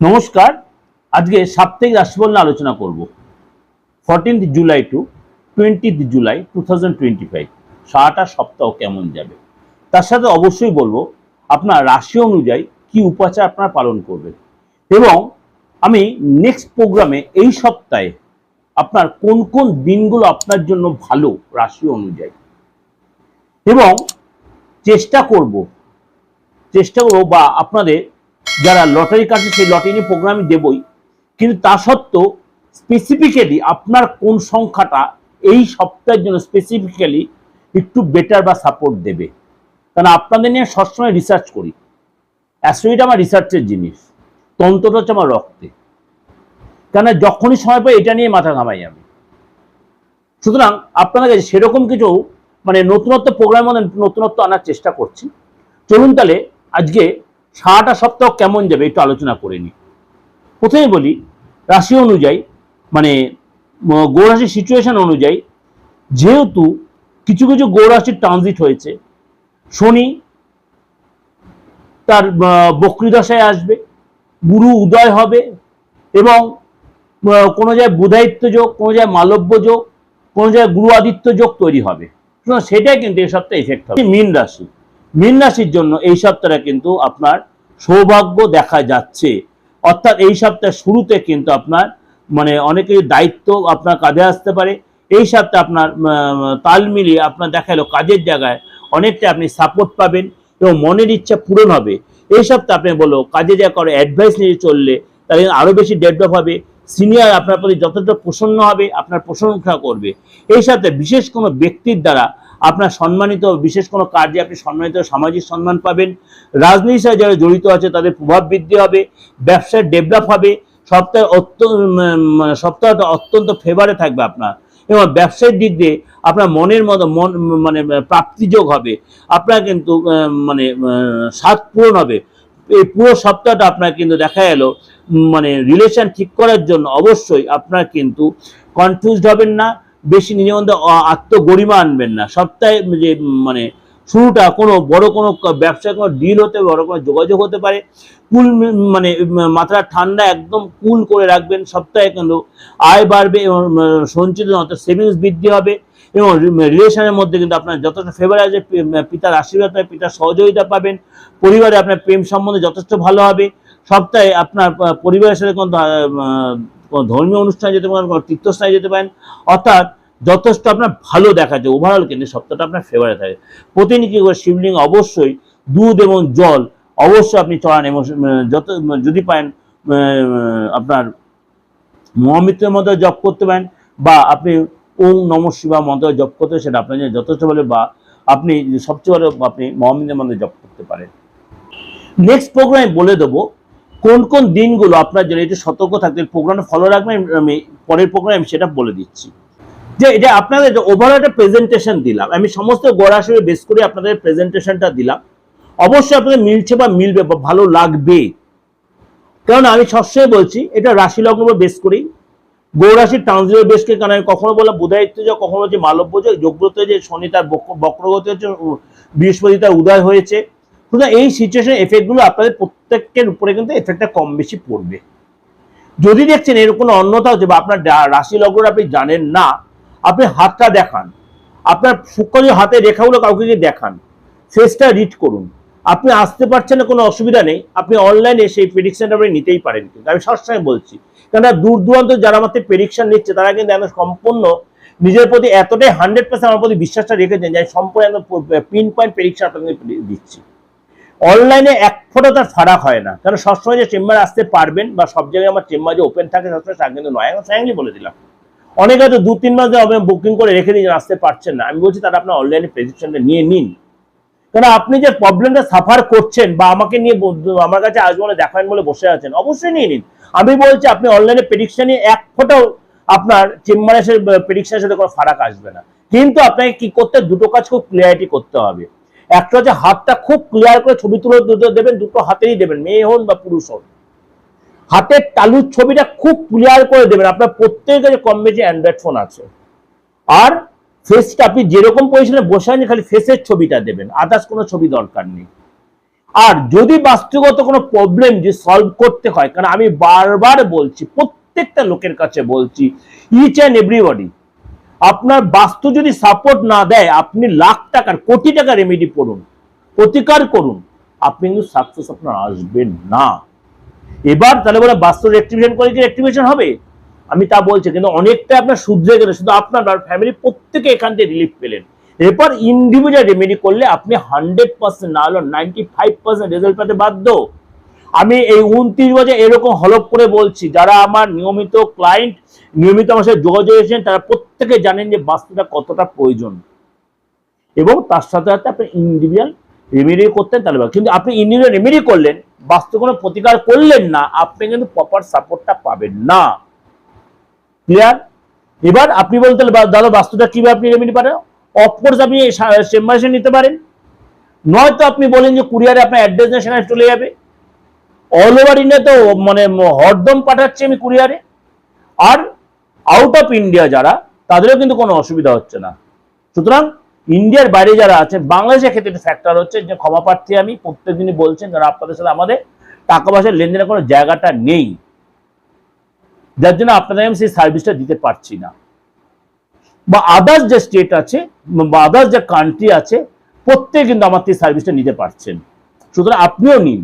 নমস্কার। আজকে সাপ্তাহিক রাশিফল নিয়ে আলোচনা করব। Fourteenth July to twentieth July two thousand twenty five সারাটা সপ্তাহ কেমন যাবে? তার সাথে অবশ্যই বলব, আপনার রাশি অনুযায়ী কি উপাচার আপনারা পালন করবেন। এবং আমি নেক্সট প্রোগ্রামে এই সপ্তাহে আপনার কোন কোন দিনগুলো আপনার জন্য ভালো রাশি অনুযায়ী। এবং চেষ্টা করব, চেষ্টা করব বা আপনাদের যারা লটারি কাটে, সেই লটারি প্রোগ্রাম আমি দেবই। কিন্তু তা সত্ত্বেও স্পেসিফিক্যালি আপনার কোন সংখ্যাটা এই সপ্তাহের জন্য স্পেসিফিক্যালি একটু বেটার বা সাপোর্ট দেবে। কারণ আপনাদের নিয়ে সবসময় রিসার্চ করি। অ্যাস্ট্রোইড আমার রিসার্চের জিনিস। তন্ত্রটা হচ্ছে আমার রক্তে। কেন যখনই সময় পাই এটা নিয়ে মাথা ঘামাই আমি। সুতরাং আপনাদের কাছে সেরকম কিছু মানে নতুনত্ব প্রোগ্রামের মধ্যে নতুনত্ব আনার চেষ্টা করছি। চলুন তাহলে আজকে সারাটা সপ্তাহ কেমন যাবে একটু আলোচনা করে নিই প্রথমে বলি রাশি অনুযায়ী মানে গৌরাশির সিচুয়েশন অনুযায়ী যেহেতু কিছু কিছু গৌরাশির ট্রানজিট হয়েছে শনি তার আহ, দশায় আসবে গুরু উদয় হবে এবং কোনো জায়গায় বুধায়িত্ব যোগ কোনো জায়গায় মালব্য যোগ কোনো জায়গায় গুরু আদিত্য যোগ তৈরি হবে। সেটাই কিন্তু এই সপ্তাহে এফেক্ট হবে। মীন রাশি মীন রাশির জন্য এই সপ্তাহটা কিন্তু আপনার সৌভাগ্য দেখা যাচ্ছে। অর্থাৎ এই সপ্তাহের শুরুতে কিন্তু আপনার মানে অনেকের দায়িত্ব আপনার কাঁধে আসতে পারে। এই সপ্তাহে আপনার তাল মিলিয়ে আপনার দেখা গেলো কাজের জায়গায় অনেকটা আপনি সাপোর্ট পাবেন এবং মনের ইচ্ছা পূরণ হবে। এই সপ্তাহে আপনি বলো কাজে যা করে অ্যাডভাইস নিয়ে চললে তাহলে আরও বেশি ডেভেলপ হবে। সিনিয়র আপনার প্রতি যতটা প্রসন্ন হবে, আপনার প্রশংসা করবে। এই সাথে বিশেষ কোনো ব্যক্তির দ্বারা আপনার সম্মানিত, বিশেষ কোনো কার্যে আপনি সম্মানিত সামাজিক সম্মান পাবেন। রাজনীতির সাথে যারা জড়িত আছে, তাদের প্রভাব বৃদ্ধি হবে ব্যবসায় ডেভেলপ হবে, সপ্তাহে অত্যন্ত সপ্তাহটা অত্যন্ত ফেভারে থাকবে আপনার। এবং ব্যবসায়িক দিক দিয়ে আপনার মনের মতো, মন মানে প্রাপ্তিযোগ হবে। আপনার কিন্তু মানে স্বাদ পূরণ হবে। এই পুরো সপ্তাহটা আপনার কিন্তু দেখা গেল মানে রিলেশন ঠিক করার জন্য অবশ্যই আপনার কিন্তু কনফিউজড হবেন না। বেশি নিজের মধ্যে আত্মগরিমা আনবেন না। সপ্তাহে যে মানে শুরুটা কোনো বড় কোনো ব্যবসায় কোনো ডিল হতে বড় কোনো যোগাযোগ হতে পারে। কুল মানে উম, মাথা ঠান্ডা একদম কুল করে রাখবেন সপ্তাহে কিন্তু আয় বাড়বে এবং সঞ্চিত অর্থাৎ সেভিংস বৃদ্ধি হবে এবং রিলেশনের মধ্যে কিন্তু আপনার যথেষ্ট ফেভার আছে পিতার আশীর্বাদ পাবেন পিতার সহযোগিতা পাবেন পরিবারে আপনার প্রেম সম্বন্ধে যথেষ্ট ভালো হবে সপ্তাহে আপনার পরিবারের সাথে কোনো ধর্মীয় অনুষ্ঠানে যেতে পারেন, কোনো তীর্থস্থানে যেতে পারেন, অর্থাৎ যথেষ্ট আপনার ভালো দেখাচ্ছে ওভারঅল কিন্তু সপ্তাহটা আপনার ফেভারে থাকে। প্রতিদিন কি করে শিবলিঙ্গ অবশ্যই দুধ এবং জল অবশ্যই আপনি চড়ান এবং যত, যদি পারেন আপনার মহামিত্রের মধ্যে জপ করতে পারেন বা আপনি ওম নম শিবা মন্ত্র জপ করতে সেটা আপনার জন্য যথেষ্ট বলে বা আপনি সবচেয়ে ভালো আপনি মহামিত্রের মধ্যে জপ করতে পারেন। নেক্সট প্রোগ্রামে বলে দেবো কোন কোন দিনগুলো আপনার জন্য একটু সতর্ক থাকতে প্রোগ্রামে ফলো রাখবেন, আমি পরের প্রোগ্রামে আমি সেটা বলে দিচ্ছি। যে এটা আপনাদের ওভারঅল একটা প্রেজেন্টেশন দিলাম, আমি সমস্ত গড়াশড়ি বেস করে আপনাদের প্রেজেন্টেশনটা দিলাম। অবশ্যই আপনাদের মিলছে বা মিলবে বা ভালো লাগবে। কারণ আমি সবসময় বলছি, এটা রাশি লগ্ন বেস করেই গৌরাশির ট্রানজিট বেসকে কারণ আমি কখনো বললাম বুধায়িত্ব যোগ কখনো হচ্ছে মালব্য যোগ যোগ্যতে যে শনি তার বক্র- বক্রগতি হচ্ছে, বৃহস্পতি তার উদয় হয়েছে। সুতরাং এই সিচুয়েশন এফেক্টগুলো আপনাদের প্রত্যেকের উপরে কিন্তু এফেক্টটা কম বেশি পড়বে। যদি দেখছেন এর কোনো অন্যতা হচ্ছে বা আপনার রাশি লগ্ন আপনি জানেন না, আপনি হাতটা দেখান। আপনার সূক্ষ্ম যে হাতে রেখাগুলো কাউকে গিয়ে দেখান। ফেসটা রিড করুন। আপনি আসতে পারছেন না, কোনো অসুবিধা নেই। আপনি অনলাইনে সেই প্রেডিকশনটা আপনি নিতেই পারেন কিন্তু। আমি সবসময় বলছি, কেননা দূর দূরান্ত যারা আমাদের প্রেডিকশন নিচ্ছে, তারা কিন্তু একদম সম্পূর্ণ নিজের প্রতি এতটাই হান্ড্রেড পার্সেন্ট আমার প্রতি বিশ্বাসটা রেখেছেন যে সম্পূর্ণ একদম পিন পয়েন্ট প্রেডিকশন আপনাদের দিচ্ছি। অনলাইনে এক ফোটা তার ফারাক হয় না। কারণ সবসময় যে চেম্বার আসতে পারবেন বা সব জায়গায় আমার চেম্বার যে ওপেন থাকে, সবসময় তা কিন্তু নয়। ফ্র্যাঙ্কলি বলে দিলাম। অনেকে হয়তো দু তিন মাস ধরে বুকিং করে রেখে দিয়েছেন, আসতে পারছেন না। আমি বলছি তারা আপনার অনলাইনে প্রেডিকশনটা নিয়ে নিন। কারণ আপনি যে প্রবলেমটা সাফার করছেন বা আমাকে নিয়ে বল- আমার কাছে আসব না দেখাবেন বলে বসে আছেন, অবশ্যই নিয়ে নিন। আমি বলছি আপনি অনলাইনে প্রেডিকশনে এক ফোটাও আপনার চেম্বারে প্রেডিকশনের সাথে কোনো ফারাক আসবে না। কিন্তু আপনাকে কি করতে দুটো কাজ খুব ক্লিয়ারিটি করতে হবে। একটা হচ্ছে হাতটা খুব ক্লিয়ার করে ছবি তুলে দেবেন, দুটো হাতেই দেবেন, মেয়ে হন বা পুরুষ হন। হাতের তালুর ছবিটা খুব ক্লিয়ার করে দেবেন। আপনার প্রত্যেকের কাছে কম বেশি অ্যান্ড্রয়েড ফোন আছে। আর ফেসটা আপনি যেরকম পজিশনে বসে আছেন, খালি ফেসের ছবিটা দেবেন। আদার্স কোনো ছবি দরকার নেই। আর যদি বাস্তুগত কোনো প্রবলেম যে সলভ করতে হয়, কারণ আমি বারবার বলছি, প্রত্যেকটা লোকের কাছে বলছি ইচ অ্যান্ড এভরিবডি আপনার বাস্তু যদি সাপোর্ট না দেয়, আপনি লাখ টাকার, কোটি টাকা রেমেডি করুন প্রতিকার করুন। আপনি কিন্তু সাকসেস আপনার আসবেন না। এবার তাহলে বলে বাস্তু রেক্টিভেশন করে কি রেক্টিভেশন হবে? আমি তা বলছি, কিন্তু অনেকটা আপনার শুধরে গেলে শুধু আপনার ফ্যামিলি প্রত্যেকে এখান থেকে রিলিফ পেলেন। এরপর ইন্ডিভিজুয়াল রেমেডি করলে আপনি হান্ড্রেড পার্সেন্ট না হলেও নাইনটি ফাইভ পার্সেন্ট রেজাল্ট পেতে বাধ্য। আমি এই উনত্রিশ বছর এরকম হলপ করে বলছি, যারা আমার নিয়মিত ক্লায়েন্ট নিয়মিত আমার সাথে যোগাযোগ এসেছেন তারা প্রত্যেকে জানেন যে বাস্তুটা কতটা প্রয়োজন। এবং তার সাথে সাথে আপনি ইন্ডিভিজুয়াল রেমেডি করতেন তাহলে। কিন্তু আপনি ইন্ডিভিজুয়াল রেমেডি করলেন, বাস্তু কোনো প্রতিকার করলেন না, আপনি কিন্তু প্রপার সাপোর্টটা পাবেন না। ক্লিয়ার এবার আপনি বলতে দাদা বাস্তুটা কীভাবে আপনি রেমেডি পারেন অফকোর্স আপনি চেম্বার নিতে পারেন। নয়তো আপনি বলেন যে কুরিয়ারে আপনার অ্যাড্রেস না সেখানে চলে যাবে। অল ওভার ইন্ডিয়া তো মানে হরদম পাঠাচ্ছি আমি কুরিয়ারে আর আউট অফ ইন্ডিয়া যারা, তাদেরও কিন্তু কোনো অসুবিধা হচ্ছে না। সুতরাং ইন্ডিয়ার বাইরে যারা আছেন বাংলাদেশের ক্ষেত্রে একটা ফ্যাক্টর হচ্ছে যে ক্ষমা প্রার্থী আমি প্রত্যেকদিনই বলছেন কারণ আপনাদের সাথে আমাদের টাকা পয়সার লেনদেনের কোনো জায়গাটা নেই। যার জন্য আপনাদের আমি সেই সার্ভিসটা দিতে পারছি না। বা আদার্স যে স্টেট আছে, বা আদার্স যে কান্ট্রি আছে, প্রত্যেকে কিন্তু আমার থেকে সার্ভিসটা নিতে পারছেন। সুতরাং আপনিও নিন।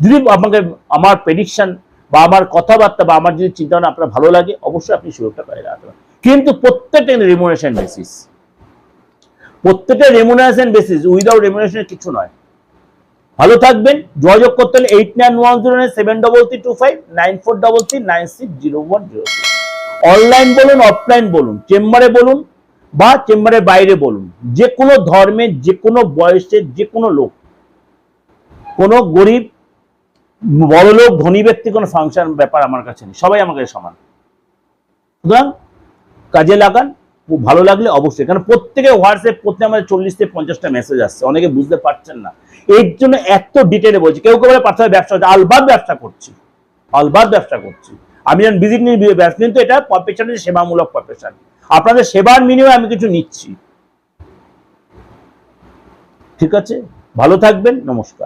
যদি আমাকে, আমার প্রেডিকশন বা আমার কথাবার্তা বা আমার যদি চিন্তা ভাবনা আপনার ভালো লাগে, অবশ্যই আপনি সুযোগটা পেয়ে রাখতে কিন্তু প্রত্যেকটা রেমুনেশন বেসিস প্রত্যেকটা রেমুনারেশন বেসিস উইদাউট রেমুনারেশন কিছু নয়। ভালো থাকবেন, যোগাযোগ করতে হলে eight nine one zero nine seven double three two five nine four double three nine six zero one zero online বলুন অফলাইন বলুন চেম্বারে বলুন বা চেম্বারের বাইরে বলুন, যে কোনো ধর্মের, যে কোনো বয়সের, যে কোনো লোক, কোনো গরিব বড় লোক ধনী ব্যক্তি কোনো ফাংশন ব্যাপার আমার কাছে নেই। সবাই আমার কাছে সমান। সুতরাং কাজে লাগান ভালো লাগলে অবশ্যই। কারণ প্রত্যেকে হোয়াটসঅ্যাপ করতে আমাদের চল্লিশ থেকে পঞ্চাশটা মেসেজ আসছে। অনেকে বুঝতে পারছেন না। এর জন্য এত ডিটেলে বলছি। কেউ কেউ বলে পার্সোনাল ব্যবসা হচ্ছে আলবাদ ব্যবসা করছি। আলবাদ ব্যবসা করছি। আমি যখন ভিজিট নিয়ে ব্যবসা, কিন্তু এটা প্রফেশন সেবামূলক প্রফেশন আপনাদের সেবার মিনিমাম আমি কিছু নিচ্ছি। ঠিক আছে? ভালো থাকবেন। নমস্কার।